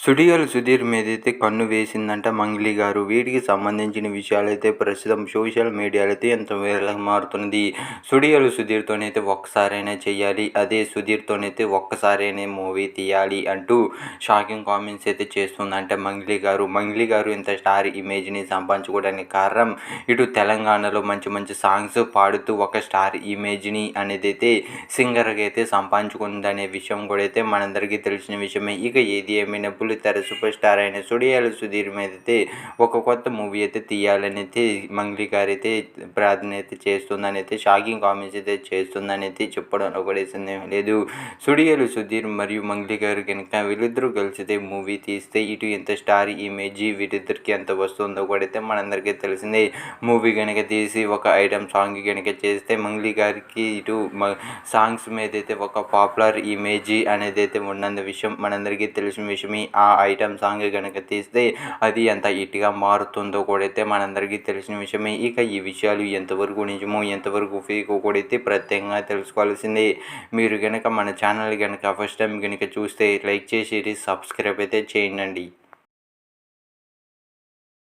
స్టూడియోలు సుధీర్ మీదైతే కన్ను వేసిందంట మంగ్లీ గారు. వీటికి సంబంధించిన విషయాలైతే ప్రస్తుతం సోషల్ మీడియాలో అయితే ఎంత వైరల్గా మారుతున్నది. స్టూడియోలు సుధీర్తోనైతే ఒక్కసారైనా చేయాలి అదే సుధీర్తోనైతే ఒక్కసారైనా మూవీ తీయాలి అంటూ షాకింగ్ కామెంట్స్ అయితే చేస్తుందంటే మంగ్లీ గారు. మంగ్లీ గారు ఇంత స్టార్ ఇమేజ్ని సంపాదించుకోవడానికి కారణం ఇటు తెలంగాణలో మంచి మంచి సాంగ్స్ పాడుతూ ఒక స్టార్ ఇమేజ్ని అనేది అయితే సింగర్గా అయితే సంపాదించుకుందనే విషయం కూడా అయితే మనందరికీ తెలిసిన విషయమే. ఇక ఏది ఏమైనప్పుడు తెర సూపర్ స్టార్ అయిన సుడియాల సుధీర్ మీద అయితే ఒక కొత్త మూవీ అయితే తీయాలని అయితే మంగ్లీ గారు అయితే ప్రార్థన అయితే చేస్తుందని అయితే షాకింగ్ కామెంట్స్ అయితే చేస్తుందని అయితే చెప్పడం ఒకటి సందేహం లేదు. సుడియాలు సుధీర్ మరియు మంగ్లీ గారు కనుక వీళ్ళిద్దరూ కలిసితే మూవీ తీస్తే ఇటు ఎంత స్టార్ ఇమేజ్ వీరిద్దరికి ఎంత వస్తుందో కూడా అయితే మనందరికీ తెలిసిందే. మూవీ కనుక తీసి ఒక ఐటమ్ సాంగ్ కనుక చేస్తే మంగ్లీ గారికి ఇటు సాంగ్స్ మీద అయితే ఒక పాపులర్ ఇమేజ్ అనేది అయితే ఉన్నందు విషయం మనందరికీ తెలిసిన విషయమే. ఆ ఆ ఐటమ్ సాంగ్ కనుక తీస్తే అది ఎంత హిట్గా మారుతుందో కూడా అయితే మనందరికీ తెలిసిన విషయమే. ఇక ఈ విషయాలు ఎంతవరకు నిజమో ఎంతవరకు ఫేక్ కూడా అయితే ప్రత్యేకంగా తెలుసుకోవాల్సిందే. మీరు కనుక మన ఛానల్ కనుక ఫస్ట్ టైం కనుక చూస్తే లైక్ చేసి సబ్స్క్రైబ్ అయితే చేయండి.